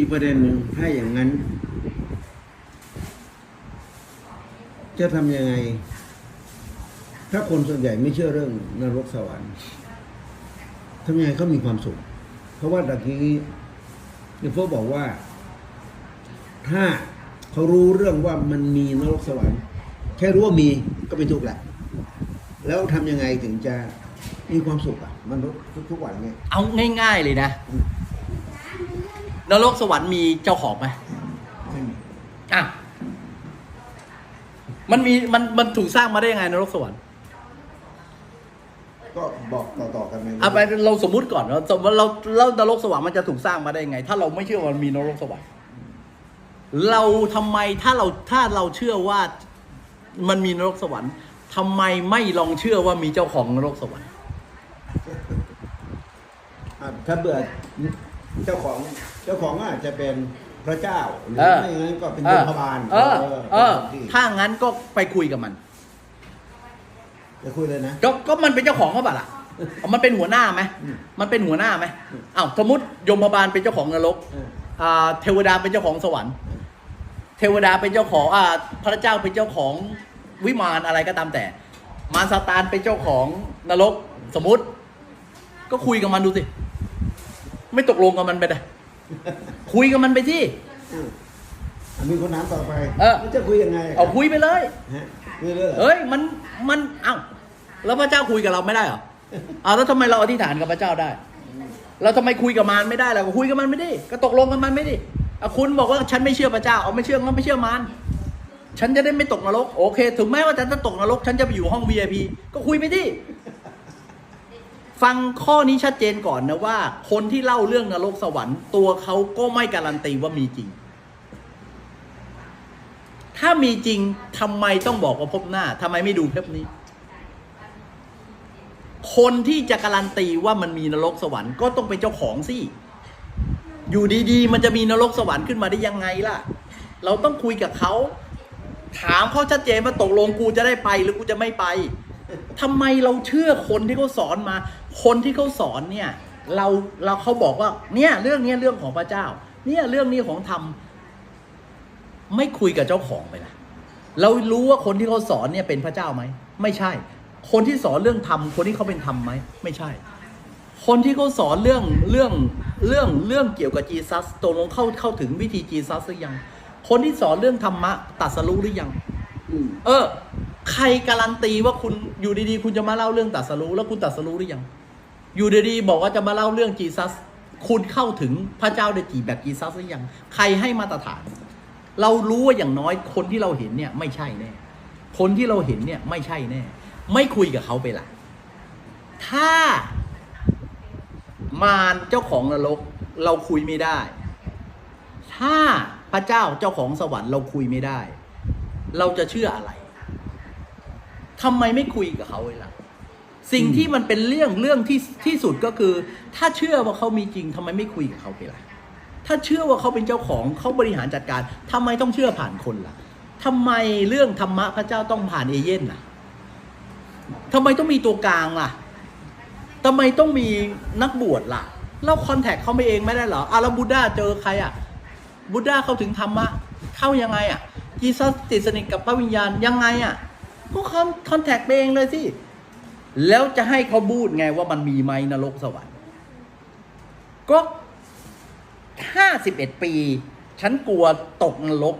อีกประเด็นหนึ่งถ้าอย่างนั้น จะทำยังไง ถ้าคนส่วนใหญ่ไม่เชื่อเรื่องนรกสวรรค์ทำยังไงเขามีความสุข เพราะว่าตะกี้เดฟโฟบอกว่า ถ้าเขารู้เรื่องว่ามันมีนรกสวรรค์ แค่รู้ว่ามีก็เป็นทุกข์แหละ แล้วทำยังไงถึงจะมีความสุขอะมันทุกทุกๆวันเนี่ยเอาง่าย ๆ เลยนะ นรกสวรรค์มีเจ้าของไหมไม่มีอะมันมีมันมันถูกสร้างมาได้ยังไงนรกสวรรค์ก็บอกต่อๆกันไปเอาไปเราสมมุติก่อนเราสมมติเราเรานรกสวรรค์มันจะถูกสร้างมาได้ยังไง ถ้าเราไม่เชื่อว่ามันมีนรกสวรรค์เราทำไมถ้าเราถ้าเราเชื่อว่ามันมีนรกสวรรค์ทำไมไม่ลองเชื่อว่ามีเจ้าของนรกสวรรค์ อะถ้าเบื่อ เจ้าของเจ้าของก็อาจจะเป็นพระเจ้าหรือเออ ไม่งั้นก็เป็นเอโยอมบาลเออ เออ ที่ถ้างั้นก็ไปคุยกับมัน จะคุยเลยนะ ก็ก็มันเป็นเจ้าของเขาเปล่าล่ะเอามันเป็นหัวหน้าไหมอืม มันเป็นหัวหน้าไหมอืมอ้าวสมมติยมบาลเป็นเจ้าของนรกเอออ่าเทวดาเป็นเจ้าของสวรรค์ เทวดาเป็นเจ้าของอ่าพระเจ้าเป็นเจ้าของวิมานอะไรก็ตามแต่ มารซาตานเป็นเจ้าของนรกสมมติ ก็คุยกับมันดูสิ ไม่ตกลงกับมันไปเลยคุยกับมันไปที่อืมอะมีคนถามต่อไปเออ แล้วจะคุยยังไงเอาคุยไปเลย ฮะคุยเลยเหรอเอ้ยมันมันเอ้าแล้วพระเจ้าคุยกับเราไม่ได้เหรอเอาแล้วทำไมเราอธิษฐานกับพระเจ้าได้ เราทำไมคุยกับมันไม่ได้ล่ะก็คุยกับมันไม่ได้ก็ตกลงกับมันไม่ได้อะคุณบอกว่าฉันไม่เชื่อพระเจ้าเอาไม่เชื่องั้นไม่เชื่อมันฉันจะได้ไม่ตกนรก โอเค ถึงแม้ว่าฉันจะตกนรก ฉันจะไปอยู่ห้อง VIP ก็คุยไปดิ ฟังข้อนี้ชัดเจนก่อนนะว่า คนที่เล่าเรื่องนรกสวรรค์ ตัวเขาก็ไม่การันตีว่ามีจริง ถ้ามีจริงทำไมต้องบอกว่าพบหน้าทำไมไม่ดูเทปนี้ คนที่จะการันตีว่ามันมีนรกสวรรค์ก็ต้องเป็นเจ้าของสิอยู่ดีๆ มันจะมีนรกสวรรค์ขึ้นมาได้ยังไงล่ะ เราต้องคุยกับเขา ถามเขาชัดเจนว่าตกลงกูจะได้ไปหรือกูจะไม่ไป ทำไมเราเชื่อคนที่เขาสอนมา คนที่เขาสอนเนี่ย เราเราเขาบอกว่า เนี่ยเรื่องเนี้ยเรื่องของพระเจ้า เนี่ยเรื่องนี้ของธรรมไม่คุยกับเจ้าของไปละเรารู้ว่าคนที่เขาสอนเนี่ยเป็นพระเจ้าไหมไม่ใช่ คนที่สอนเรื่องธรรมคนที่เขาเป็นธรรมไหมไม่ใช่ คนที่เขาสอนเรื่องเรื่องเรื่องเรื่องเกี่ยวกับจีซัสตกลงเข้าเข้าถึงวิธีจีซัสหรือยัง คนที่สอนเรื่องธรรมะตัดสรู้หรือยังอเออ ใครการันตีว่าคุณอยู่ดีๆ คุณจะมาเล่าเรื่องตัดสรู้แล้วคุณตัดสรู้หรือยัง อยู่ดีๆ บอกว่าจะมาเล่าเรื่องจีซัส คุณเข้าถึงพระเจ้าได้จีแบบจีซัสหรือยัง ใครให้มาตรฐาน เรารู้ว่าอย่างน้อยคนที่เราเห็นเนี่ยไม่ใช่แน่ คนที่เราเห็นเนี่ยไม่ใช่แน่ ไม่คุยกับเขาไปละ ถ้ามารเจ้าของนรกเราคุยไม่ได้ ถ้าพระเจ้าเจ้าของสวรรค์เราคุยไม่ได้ เราจะเชื่ออะไร ทำไมไม่คุยกับเขาเลยล่ะ สิ่งที่มันเป็นเรื่องเรื่องที่ที่สุดก็คือ ถ้าเชื่อว่าเขามีจริงทำไมไม่คุยกับเขาไปล่ะ ถ้าเชื่อว่าเขาเป็นเจ้าของเขาบริหารจัดการทำไมต้องเชื่อผ่านคนล่ะทำไมเรื่องธรรมะพระเจ้าต้องผ่านเอเย่นล่ะทำไมต้องมีตัวกลางล่ะทำไมต้องมีนักบวชล่ะเราคอนแทคเขาไม่เองไม่ได้เหรออะแล้วบูดาเจอใครอะบูดาเขาถึงธรรมะเข้ายังไงอะจีซัสติดสนิทกับพระวิญญาณยังไงอะ ก็คอนคอนแทคไปเองเลยสิ แล้วจะให้เขาบูดไงว่ามันมีไหมนรกสวรรค์ก็ห้าสิบเอ็ดปี ฉันกลัวตกนรก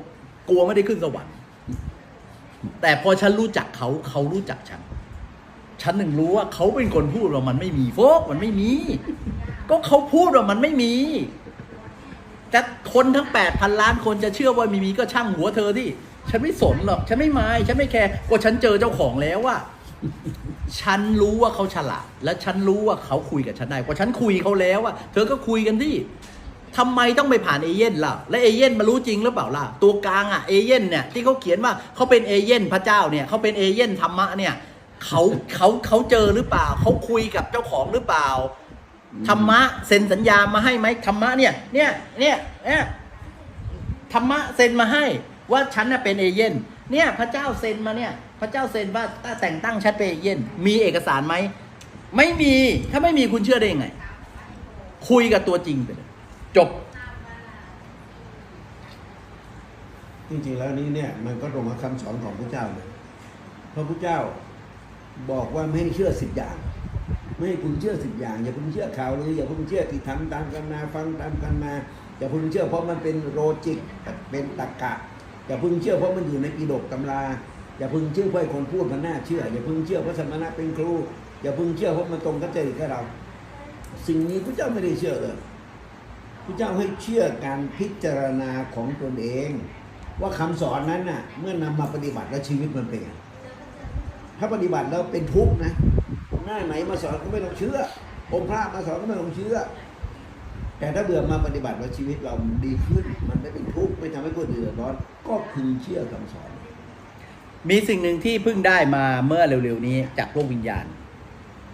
กลัวไม่ได้ขึ้นสวรรค์ แต่พอฉันรู้จักเขาเขารู้จักฉัน ฉันหนึ่งรู้ว่าเขาเป็นคนพูดว่ามันไม่มีโฟกมันไม่มี ก็เขาพูดว่ามันไม่มีจะคนทั้งแปดพันล้านคนจะเชื่อว่ามีมีก็ช่างหัวเธอที่ ฉันไม่สนหรอกฉันไม่มายฉันไม่แคร์ก็ฉันเจอเจ้าของแล้วว่าฉันรู้ว่าเขาฉลาด และฉันรู้ว่าเขาคุยกับฉันได้เพราะฉันคุยเขาแล้วอะเธอก็คุยกันที่ทำไมต้องไปผ่านเอเย่นล่ะ และเอเย่นมารู้จริงหรือเปล่าล่ะ ตัวกลางอะเอเย่นเนี่ยที่เขาเขียนว่าเขาเป็นเอเย่นพระเจ้าเนี่ยเขาเป็นเอเย่นธรรมะเนี่ยเขาเขาเขาเจอหรือเปล่า เขาคุยกับเจ้าของหรือเปล่า ธรรมะเซ็นสัญญามาให้ไหมธรรมะเนี่ย เนี่ยเนี่ยเนี่ยธรรมะเซ็นมาให้ ว่าฉันน่ะเป็นเอเย่นเนี่ยพระเจ้าเซ็นมาเนี่ยพระเจ้าเซ็นว่าแต่งตั้งฉันเป็นเอเย่นมีเอกสารไหมไม่มีถ้าไม่มีคุณเชื่อได้ยังไง คุยกับตัวจริงไปเลยจบ จริงๆแล้วนี้เนี่ย มันก็ตรงกับคำสอนของพระเจ้าเลยเพราะพระเจ้าบอกว่าไม่ให้เชื่อสิบอย่าง ไม่ให้คุณเชื่อสิบอย่าง อย่าเพิ่งเชื่อข่าวเลยอย่าเพิ่งเชื่อที่ทำตามกันมาฟังตามกันมาอย่าเพิ่งเชื่อเพราะมันเป็นโลจิกเป็นตรรกะ อย่าพิ่งเชื่อเพราะมันอยู่ในปีดกตำรา อย่าพิ่งเชื่อเพราะไอ้คนพูดมันน่าเชื่อ อย่าพิ่งเชื่อเพราะสมณะเป็นครู อย่าพิ่งเชื่อเพราะมันตรงกับจริตกับเรา สิ่งนี้พระเจ้าไม่ได้เชื่อเลยพระเจ้าให้เชื่อการพิจารณาของตนเอง ว่าคำสอนนั้นน่ะ เมื่อนำมาปฏิบัติแล้วชีวิตมันเป็นถ้าปฏิบัติแล้วเป็นทุกข์นะหน้าไหนมาสอนก็ไม่ต้องเชื่อองค์พระมาสอนก็ไม่ต้องเชื่อแต่ถ้าเบื่อมาปฏิบัติแล้วชีวิตเราดีขึ้น มันไม่เป็นทุกข์ไม่ทำให้คนอื่นเดือดร้อน ก็พึงเชื่อคำสอน มีสิ่งหนึ่งที่เพิ่งได้มาเมื่อเร็วๆนี้จากโลกวิญญาณ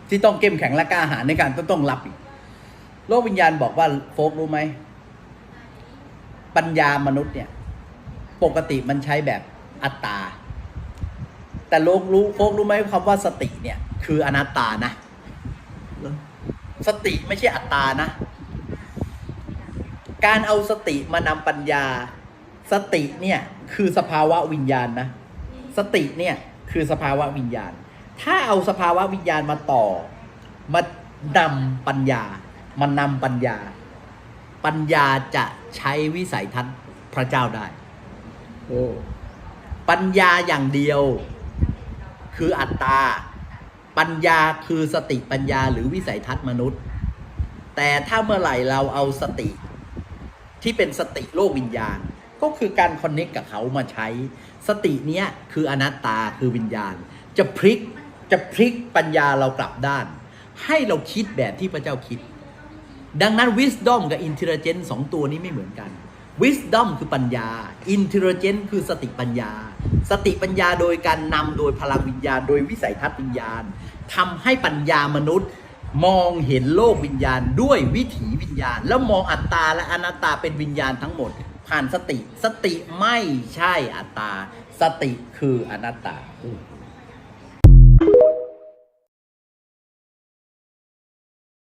ที่ต้องเข้มแข็งและกล้าหาญในการต้องต้องรับอีกโลกวิญญาณบอกว่าโฟกรู้ไหมปัญญามนุษย์เนี่ย ปกติมันใช้แบบอัตตา แต่โลกรู้โฟกรู้ไหมคำว่าสติเนี่ย คืออนัตตานะ สติไม่ใช่อัตตานะ การเอาสติมานำปัญญา สติเนี่ยคือสภาวะวิญญาณนะ สติเนี่ยคือสภาวะวิญญาณ ถ้าเอาสภาวะวิญญาณมาต่อ มานำปัญญา มานำปัญญา ปัญญาจะใช้วิสัยทัศน์พระเจ้าได้ โอ้ปัญญาอย่างเดียวคืออัตตา ปัญญาคือสติปัญญาหรือวิสัยทัศน์มนุษย์ แต่ถ้าเมื่อไหร่เราเอาสติที่เป็นสติโลกวิญญาณ ก็คือการคอนเน็กกับเขามาใช้ สติเนี้ยคืออนัตตาคือวิญญาณ จะพลิกจะพลิกปัญญาเรากลับด้าน ให้เราคิดแบบที่พระเจ้าคิด ดังนั้น wisdom กับ intelligence สองตัวนี้ไม่เหมือนกัน wisdom คือปัญญา intelligence คือสติปัญญา สติปัญญาโดยการนำโดยพลังวิญญาณ โดยวิสัยทัศน์วิญญาณทำให้ปัญญามนุษย์มองเห็นโลกวิญญาณด้วยวิถีวิญญาณ แล้วมองอัตตาและอนัตตาเป็นวิญญาณทั้งหมด ผ่านสติ สติไม่ใช่อัตตา สติคืออนัตตา